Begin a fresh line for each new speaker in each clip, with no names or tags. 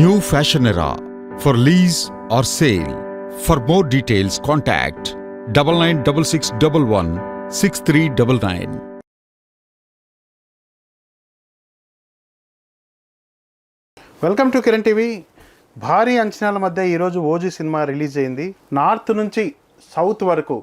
New fashion era for lease or sale for more details contact double nine double six double one six three double nine
welcome to Kiran TV భారీ అంచనాల మధ్య ఈరోజు OG సినిమా release అయింది. North నుంచి south వరకు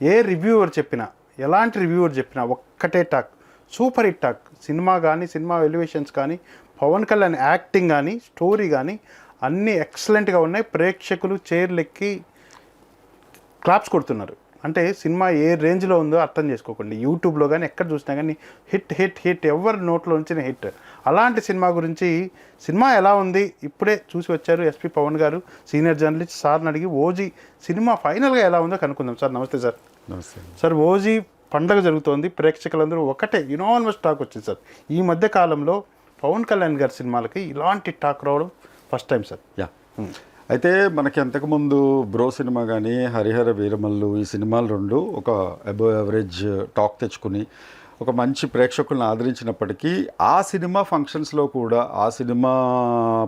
ఏ reviewer చెప్పినా ఎలాంటి రివ్యూవర్ చెప్పినా ఒక్కటే talk. Super hit talk. Cinema కానీ సినిమా ఎలివేషన్స్ కానీ పవన్ కళ్యాణ్ యాక్టింగ్ కానీ స్టోరీ కానీ అన్నీ ఎక్సలెంట్గా ఉన్నాయి. ప్రేక్షకులు చైర్లెక్కి క్లాప్స్ కొడుతున్నారు. అంటే సినిమా ఏ రేంజ్లో ఉందో అర్థం చేసుకోకండి. యూట్యూబ్లో కానీ ఎక్కడ చూసినా కానీ హిట్ హిట్ హిట్ ఎవరి నోట్లో ఉంచిన హిట్ అలాంటి సినిమా గురించి సినిమా ఎలా ఉంది? ఇప్పుడే చూసి వచ్చారు ఎస్పి పవన్ గారు. సీనియర్ జర్నలిస్ట్ సార్ని అడిగి ఓజీ సినిమా ఫైనల్గా ఎలా ఉందో కనుక్కుందాం. సార్ నమస్తే సార్.
నమస్తే
సార్ ఓజీ పండగ జరుగుతోంది. ప్రేక్షకులందరూ ఒకటే యునానిమస్ టాక్ వచ్చింది సార్. ఈ మధ్య కాలంలో పవన్ కళ్యాణ్ గారి సినిమాలకి ఇలాంటి టాక్ రావడం ఫస్ట్ టైం సార్.
యా. అయితే మనకి అంతకుముందు బ్రో సినిమా కానీ హరిహర వీరమల్లు ఈ సినిమాలు రెండు ఒక అబవ్ యావరేజ్ టాక్ తెచ్చుకుని ఒక మంచి ప్రేక్షకులను ఆదరించినప్పటికీ ఆ సినిమా ఫంక్షన్స్లో కూడా ఆ సినిమా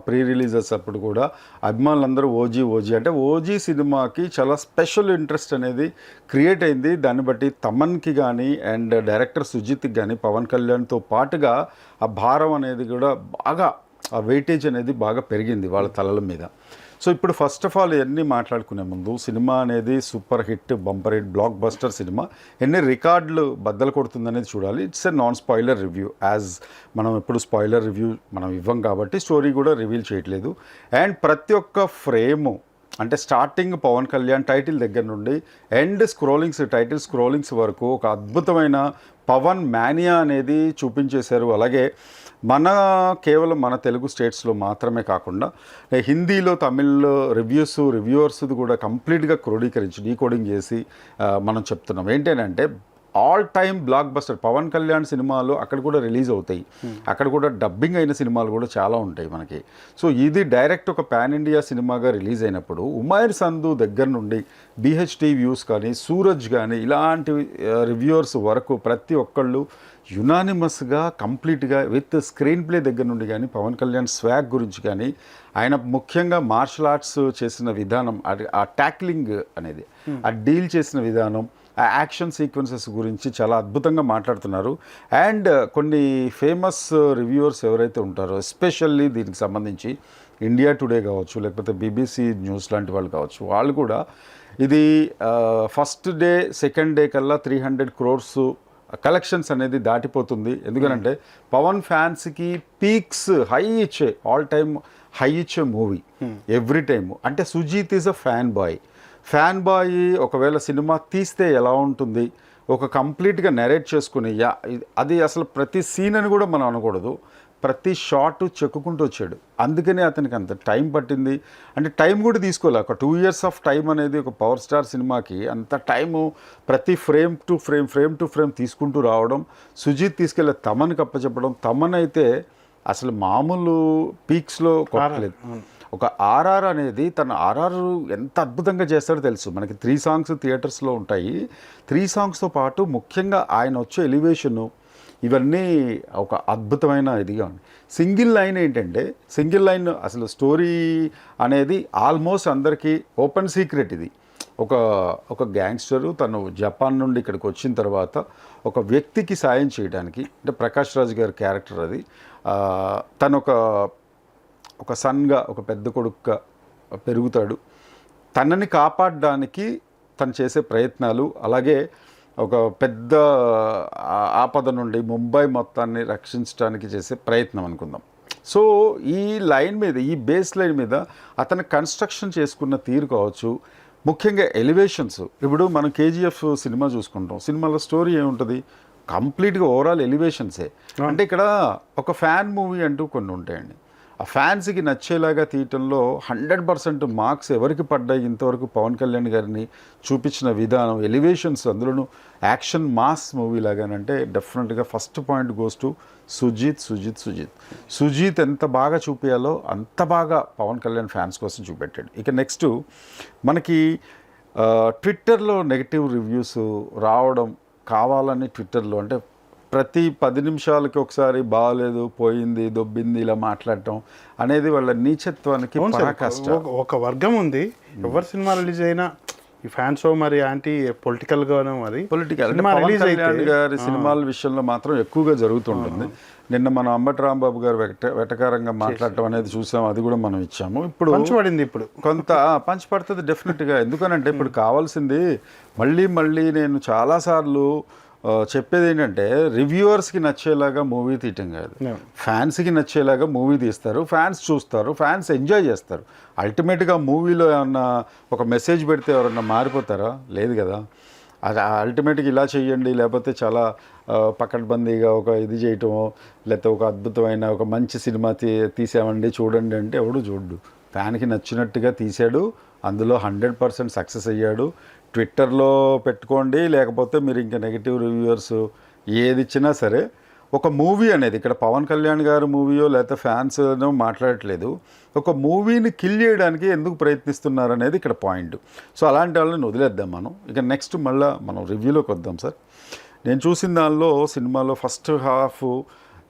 ప్రీ రిలీజెస్ అప్పుడు కూడా అభిమానులందరూ ఓజీ ఓజీ అంటే ఓజీ సినిమాకి చాలా స్పెషల్ ఇంట్రెస్ట్ అనేది క్రియేట్ అయింది. దాన్ని బట్టి తమన్కి కానీ అండ్ డైరెక్టర్ సుజిత్కి కానీ పవన్ కళ్యాణ్తో పాటుగా ఆ భారం అనేది కూడా బాగా ఆ వెయిటేజ్ అనేది బాగా పెరిగింది వాళ్ళ తలల మీద. సో ఇప్పుడు ఫస్ట్ ఆఫ్ ఆల్ ఇవన్నీ మాట్లాడుకునే ముందు సినిమా అనేది super hit bumper hit blockbuster cinema. ఎన్ని రికార్డులు బద్దలు కొడుతుందనేది చూడాలి. It's a non spoiler review as మనం ఎప్పుడు స్పాయిలర్ రివ్యూ మనం ఇవ్వం కాబట్టి స్టోరీ కూడా రివీల్ చేయట్లేదు. అండ్ ప్రతి ఒక్క ఫ్రేము అంటే స్టార్టింగ్ పవన్ కళ్యాణ్ టైటిల్ దగ్గర నుండి ఎండ్ స్క్రోలింగ్స్ టైటిల్ స్క్రోలింగ్స్ వరకు ఒక అద్భుతమైన పవన్ మానియా అనేది చూపించేశారు. అలాగే మన కేవలం మన తెలుగు స్టేట్స్లో మాత్రమే కాకుండా హిందీలో తమిళ్ళో రివ్యూస్ రివ్యూవర్స్ కూడా కంప్లీట్గా క్రోడీకరించి డీకోడింగ్ చేసి మనం చెప్తున్నాం. ఏంటంటే all time blockbuster. Pawan Kalyan సినిమాలు అక్కడ కూడా రిలీజ్ అవుతాయి. అక్కడ కూడా డబ్బింగ్ అయిన సినిమాలు కూడా చాలా ఉంటాయి మనకి. సో ఇది డైరెక్ట్ ఒక పాన్ ఇండియా సినిమాగా రిలీజ్ అయినప్పుడు ఉమైర్ సంధు దగ్గర నుండి బిహెచ్టీ వ్యూస్ కానీ సూరజ్ కానీ ఇలాంటి రివ్యూవర్స్ వరకు ప్రతి ఒక్కళ్ళు యునానిమస్గా కంప్లీట్గా విత్ స్క్రీన్ ప్లే దగ్గర నుండి కానీ పవన్ కళ్యాణ్ స్వాగ్ గురించి కానీ ఆయన ముఖ్యంగా మార్షల్ ఆర్ట్స్ చేసిన విధానం ఆ ట్యాక్లింగ్ అనేది ఆ డీల్ చేసిన విధానం ఆ యాక్షన్ సీక్వెన్సెస్ గురించి చాలా అద్భుతంగా మాట్లాడుతున్నారు. అండ్ కొన్ని ఫేమస్ రివ్యూవర్స్ ఎవరైతే ఉంటారో ఎస్పెషల్లీ దీనికి సంబంధించి ఇండియా టుడే కావచ్చు లేకపోతే బీబీసీ న్యూస్ లాంటి వాళ్ళు కావచ్చు వాళ్ళు కూడా ఇది ఫస్ట్ డే సెకండ్ డే కల్లా త్రీ హండ్రెడ్ క్రోర్స్ కలెక్షన్స్ అనేది దాటిపోతుంది. ఎందుకనంటే పవన్ ఫ్యాన్స్కి పీక్స్ హై ఇచ్చే ఆల్ టైమ్ హై ఇచ్చే మూవీ ఎవ్రీ టైమ్. అంటే Sujeeth is a fan boy. Fan boy ఒకవేళ సినిమా తీస్తే ఎలా ఉంటుంది? ఒక కంప్లీట్గా నెరేట్ చేసుకుని యా అది అసలు ప్రతి సీన్ అని కూడా మనం అనకూడదు. ప్రతి షాట్ చెక్కుకుంటూ వచ్చాడు. అందుకనే అతనికి అంత టైం పట్టింది. అంటే టైం కూడా తీసుకోలే. ఒక టూ ఇయర్స్ ఆఫ్ టైం అనేది ఒక పవర్ స్టార్ సినిమాకి అంత టైము ప్రతి frame to frame frame to frame తీసుకుంటూ రావడం సుజీత్ తీసుకెళ్ళే తమన్ కప్పచెప్పడం తమన్ అయితే అసలు మామూలు పీక్స్లో కొట్టలేదు. ఒక ఆర్ఆర్ అనేది తన ఆర్ఆర్ ఎంత అద్భుతంగా చేస్తాడో తెలుసు. మనకి త్రీ సాంగ్స్ థియేటర్స్లో ఉంటాయి. త్రీ సాంగ్స్తో పాటు ముఖ్యంగా ఆయన వచ్చే ఎలివేషను ఇవన్నీ ఒక అద్భుతమైన ఇదిగా ఉంది సింగిల్ లైన్ ఏంటంటే సింగిల్ లైన్ అసలు స్టోరీ అనేది ఆల్మోస్ట్ అందరికీ ఓపెన్ సీక్రెట్ ఇది. ఒక ఒక గ్యాంగ్స్టరు తను జపాన్ నుండి ఇక్కడికి వచ్చిన తర్వాత ఒక వ్యక్తికి సాయం చేయడానికి అంటే ప్రకాష్ రాజ్ గారి క్యారెక్టర్ అది తను ఒక ఒక సన్గా ఒక పెద్ద కొడుకుగా పెరుగుతాడు. తనని కాపాడడానికి తను చేసే ప్రయత్నాలు అలాగే ఒక పెద్ద ఆపద నుండి ముంబై మొత్తాన్ని రక్షించడానికి చేసే ప్రయత్నం అనుకుందాం. సో ఈ లైన్ మీద ఈ బేస్ లైన్ మీద అతను కన్స్ట్రక్షన్ చేసుకున్న తీరు కావచ్చు ముఖ్యంగా ఎలివేషన్స్. ఇప్పుడు మనం కేజీఎఫ్ సినిమా చూసుకుంటాం. సినిమాలో స్టోరీ ఏముంటుంది? కంప్లీట్గా ఓవరాల్ ఎలివేషన్సే. అంటే ఇక్కడ ఒక ఫ్యాన్ మూవీ అంటూ కొన్ని ఉంటాయండి. ఆ ఫ్యాన్స్కి నచ్చేలాగా తీయటంలో హండ్రెడ్ పర్సెంట్ మార్క్స్ ఎవరికి పడ్డాయి? ఇంతవరకు పవన్ కళ్యాణ్ గారిని చూపించిన విధానం ఎలివేషన్స్ అందులోనూ యాక్షన్ మాస్ మూవీ లాగానంటే డెఫినెట్గా first point goes to Sujeeth Sujeeth Sujeeth. Sujeeth ఎంత బాగా చూపించాలో అంత బాగా పవన్ కళ్యాణ్ ఫ్యాన్స్ కోసం చూపెట్టాడు. ఇక నెక్స్ట్ మనకి ట్విట్టర్లో నెగిటివ్ రివ్యూస్ రావడం కావాలని ట్విట్టర్లో అంటే ప్రతి పది నిమిషాలకి ఒకసారి బాగాలేదు పోయింది దొబ్బింది ఇలా మాట్లాడటం అనేది వాళ్ళ నీచత్వానికి పరాకాష్ట.
ఒక- వర్గం ఉంది. ఎవరి సినిమా రిలీజ్ అయినా ఈ ఫ్యాన్స్ మరి యాంటీ పొలిటికల్ గాను మరి
పొలిటికల్
రిలీజ్
కళ్యాణ్ గారి సినిమాల విషయంలో మాత్రం ఎక్కువగా జరుగుతుంటుంది. నిన్న మనం అంబటి రాంబాబు గారు వెట వెటకారంగా మాట్లాడటం అనేది చూసాం అది కూడా మనం ఇచ్చాము. ఇప్పుడు
పంచబడింది ఇప్పుడు.
కొంత పంచి పడుతుంది డెఫినెట్గా. ఎందుకనంటే ఇప్పుడు కావాల్సింది మళ్ళీ మళ్ళీ నేను చాలాసార్లు చెప్పేది ఏంటంటే రివ్యూవర్స్కి నచ్చేలాగా మూవీ తీయటం కాదు. ఫ్యాన్స్కి నచ్చేలాగా మూవీ తీస్తారు ఫ్యాన్స్ చూస్తారు ఫ్యాన్స్ ఎంజాయ్ చేస్తారు. అల్టిమేట్గా మూవీలో ఏమన్నా ఒక మెసేజ్ పెడితే ఎవరన్నా మారిపోతారా? లేదు కదా. అది అల్టిమేట్గా ఇలా చేయండి లేకపోతే చాలా పకడ్బందీగా ఒక ఇది చేయటమో లేకపోతే ఒక అద్భుతమైన ఒక మంచి సినిమా తీ తీసామండి చూడండి అంటే ఎవడు చూడ్డు. ఫ్యాన్కి నచ్చినట్టుగా తీశాడు అందులో హండ్రెడ్ పర్సెంట్ సక్సెస్ అయ్యాడు. ట్విట్టర్లో పెట్టుకోండి లేకపోతే మీరు ఇంకా నెగిటివ్ రివ్యూవర్స్ ఏది ఇచ్చినా సరే ఒక మూవీ అనేది ఇక్కడ పవన్ కళ్యాణ్ గారి మూవీయో లేకపోతే ఫ్యాన్స్ మాట్లాడట్లేదు. ఒక మూవీని కిల్ చేయడానికి ఎందుకు ప్రయత్నిస్తున్నారు అనేది ఇక్కడ పాయింట్. సో అలాంటి వాళ్ళని వదిలేద్దాం మనం. ఇక నెక్స్ట్ మళ్ళీ మనం రివ్యూలోకి వద్దాం సార్. నేను చూసిన దానిలో సినిమాలో ఫస్ట్ హాఫ్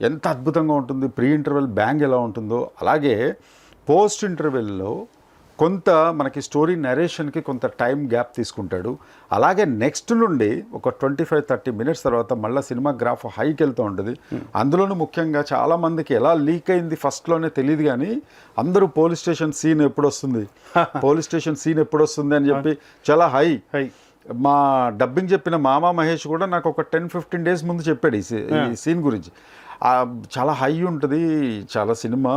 ఎంత అద్భుతంగా ఉంటుంది ప్రీ ఇంటర్వెల్ బ్యాంగ్ ఎలా ఉంటుందో అలాగే పోస్ట్ ఇంటర్వెల్లో కొంత మనకి స్టోరీ నరేషన్కి కొంత టైం గ్యాప్ తీసుకుంటాడు. అలాగే నెక్స్ట్ నుండి ఒక ట్వంటీ ఫైవ్ థర్టీ మినిట్స్ తర్వాత మళ్ళీ సినిమా గ్రాఫ్ హైకి వెళ్తూ ఉంటుంది. అందులోనూ ముఖ్యంగా చాలామందికి ఎలా లీక్ అయింది ఫస్ట్లోనే తెలియదు కానీ అందరూ పోలీస్ స్టేషన్ సీన్ ఎప్పుడు వస్తుంది పోలీస్ స్టేషన్ సీన్ ఎప్పుడు వస్తుంది అని చెప్పి చాలా హై.
హై.
మా డబ్బింగ్ చెప్పిన మామా మహేష్ కూడా నాకు ఒక టెన్ ఫిఫ్టీన్ డేస్ ముందు చెప్పాడు ఈ సీన్ గురించి. చాలా హై ఉంటుంది చాలా సినిమా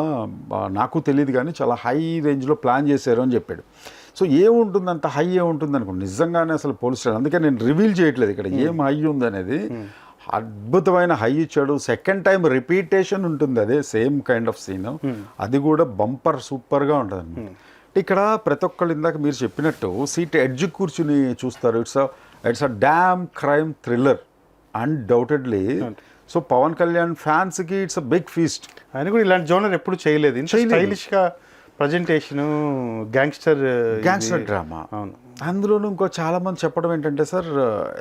నాకు తెలియదు కానీ చాలా హై రేంజ్లో ప్లాన్ చేశారు అని చెప్పాడు. సో ఏముంటుంది అంత హై ఏముంటుంది అనుకో నిజంగానే అసలు పోలీస్ స్టేషన్ అందుకే నేను రివీల్ చేయట్లేదు ఇక్కడ ఏం హై ఉంది అనేది అద్భుతమైన హై ఇచ్చాడు. సెకండ్ టైం రిపీటేషన్ ఉంటుంది అదే సేమ్ కైండ్ ఆఫ్ సీన్. అది కూడా బంపర్ సూపర్గా ఉంటుంది అనమాట ఇక్కడ ప్రతి ఒక్కళ్ళు ఇందాక మీరు చెప్పినట్టు సీట్ ఎడ్జ్ కూర్చుని చూస్తారు. It's it's a damn crime thriller undoubtedly so Pawan Kalyan ఫ్యాన్స్కి ఇట్స్ అ బిగ్ ఫీస్ట్.
ఆయన కూడా ఇలాంటి జోనర్ ఎప్పుడు చేయలేదు. ఇంత
చేయలేదు.
స్టైలిష్గా ప్రజెంటేషన్ గ్యాంగ్స్టర్
గ్యాంగ్స్టర్ డ్రామా.
అవును.
అందులోనూ ఇంకో చాలా మంది చెప్పడం ఏంటంటే సార్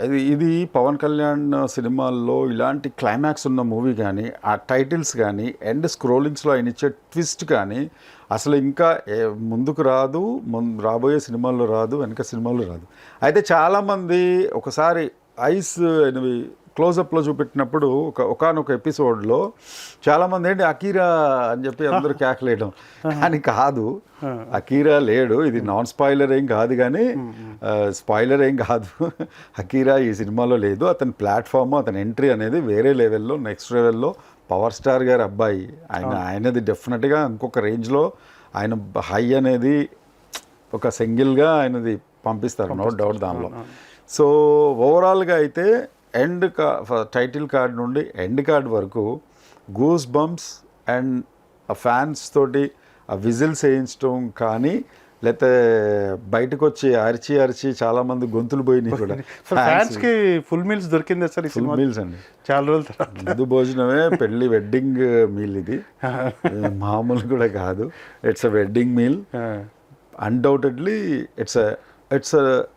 ఇది ఇది పవన్ కళ్యాణ్ సినిమాల్లో ఇలాంటి క్లైమాక్స్ ఉన్న మూవీ కానీ ఆ టైటిల్స్ కానీ ఎండ్ స్క్రోలింగ్స్లో ఆయన ఇచ్చే ట్విస్ట్ కానీ అసలు ఇంకా ముందుకు రాదు రాబోయే సినిమాల్లో రాదు వెనక సినిమాల్లో రాదు. అయితే చాలామంది ఒకసారి ఐస్ అనేవి క్లోజప్లో చూపెట్టినప్పుడు ఒక ఒకనొక ఎపిసోడ్లో చాలామంది ఏంటి అకీరా అని చెప్పి అందరూ కేకలేయడం కానీ కాదు అకీరా లేడు ఇది నాన్ స్పాయిలర్ ఏం కాదు కానీ స్పాయిలర్ ఏం కాదు. అకీరా ఈ సినిమాలో లేదు అతని ప్లాట్ఫామ్ అతని ఎంట్రీ అనేది వేరే లెవెల్లో నెక్స్ట్ లెవెల్లో పవర్ స్టార్ గారి అబ్బాయి. ఆయన ఆయనది డెఫినెట్గా ఇంకొక రేంజ్లో ఆయన హై అనేది ఒక సింగిల్గా ఆయనది పంపిస్తారు నో డౌట్ దానిలో. సో ఓవరాల్గా అయితే ఎండ్ కా టైటిల్ కార్డ్ నుండి ఎండ్ కార్డ్ వరకు గూస్ బంప్స్ అండ్ ఆ ఫ్యాన్స్ తోటి ఆ విజిల్స్ వేయించడం కానీ లేకపోతే బయటకు వచ్చి అరిచి అరిచి చాలా మంది గొంతులు పోయినాయి కూడా.
ఫ్యాన్స్కి ఫుల్ మీల్స్ దొరికింది సార్
ఫుల్ మీల్స్ అండి.
చాలా రోజుల తర్వాత.
ముందు భోజనమే పెళ్ళి వెడ్డింగ్ మీల్ ఇది. మామూలు కూడా కాదు. It's a wedding meal undoubtedly it's it's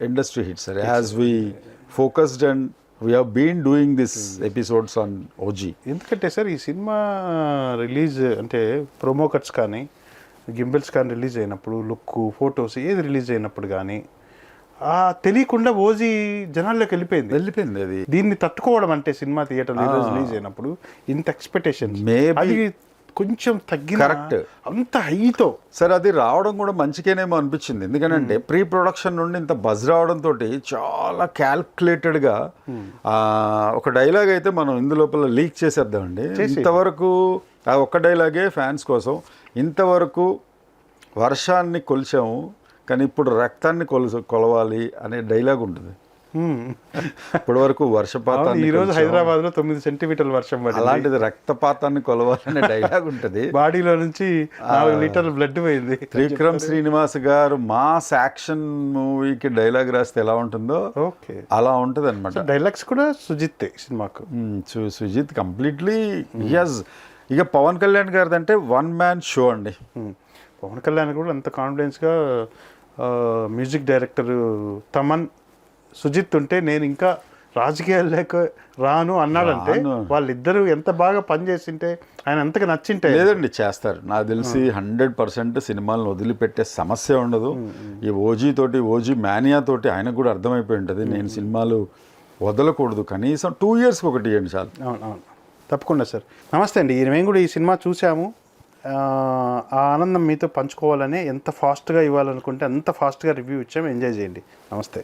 industry hit sir as we focused and we been doing this episodes on OG
ఎందుకంటే సార్ ఈ సినిమా రిలీజ్ అంటే ప్రోమో కట్స్ కానీ గింబెల్స్ కానీ రిలీజ్ అయినప్పుడు లుక్ ఫొటోస్ ఏది రిలీజ్ అయినప్పుడు కానీ ఆ తెలియకుండా ఓజీ జనాల్లోకి వెళ్ళిపోయింది.
వెళ్ళిపోయింది అది.
దీన్ని తట్టుకోవడం అంటే సినిమా థియేటర్ రిలీజ్ అయినప్పుడు ఇంత ఎక్స్పెక్టేషన్ అది కొంచెం తగ్గిన
Correct.
అంత హైతో
సార్ అది రావడం కూడా మంచిగానేమో అనిపించింది. ఎందుకంటే ప్రీ ప్రొడక్షన్ నుండి ఇంత బజ్ రావడంతో చాలా క్యాల్కులేటెడ్గా ఒక డైలాగ్ అయితే మనం ఇందులోపల లీక్ చేసేద్దామండి. ఇంతవరకు ఆ ఒక్క డైలాగే ఫ్యాన్స్ కోసం. ఇంతవరకు వర్షాన్ని కొలిచాము కానీ ఇప్పుడు రక్తాన్ని కొలుసు కొలవాలి అనే డైలాగ్ ఉంటుంది. ఇప్పటి వరకు వర్షపాతాన్ని
ఈ రోజు. హైదరాబాద్లో తొమ్మిది సెంటీమీటర్ల వర్షం పడింది.
అలాంటిది రక్తపాతాన్ని కొలవాలనే డైలాగ్ ఉంటుంది.
బాడీలో నుంచి నాలుగు లీటర్ల బ్లడ్ పోయింది.
త్రివిక్రమ్ శ్రీనివాస్ గారు మాస్ యాక్షన్ మూవీకి డైలాగ్ రాస్తే ఎలా ఉంటుందో
ఓకే.
అలా ఉంటుంది అనమాట
డైలాగ్స్ కూడా సుజిత్ సినిమాకు?
సుజిత్ కంప్లీట్లీ యస్ ఇక పవన్ కళ్యాణ్ గారిది అంటే వన్ మ్యాన్ షో అండి.
పవన్ కళ్యాణ్ కూడా అంత కాన్ఫిడెన్స్గా మ్యూజిక్ డైరెక్టర్ తమన్ సుజిత్ ఉంటే నేను ఇంకా రాజకీయాలు లేక రాను అన్నాడంటే. వాళ్ళిద్దరూ ఎంత బాగా పనిచేసింటే ఆయన ఎంతగా నచ్చింటే?
లేదండి చేస్తారు. నాకు తెలిసి హండ్రెడ్ పర్సెంట్ సినిమాలను వదిలిపెట్టే సమస్య ఉండదు. ఈ ఓజీ తోటి ఓజీ మేనియా తోటి ఆయనకు కూడా అర్థమైపోయి ఉంటుంది నేను సినిమాలు వదలకూడదు. కనీసం టూ ఇయర్స్కి ఒకటి ఇవ్వండి చాలు.
అవును అవును. తప్పకుండా సార్. నమస్తే అండి. మేము కూడా ఈ సినిమా చూసాము. ఆ ఆనందం మీతో పంచుకోవాలని ఎంత ఫాస్ట్గా ఇవ్వాలనుకుంటే అంత ఫాస్ట్గా రివ్యూ ఇచ్చాము. ఎంజాయ్ చేయండి. నమస్తే.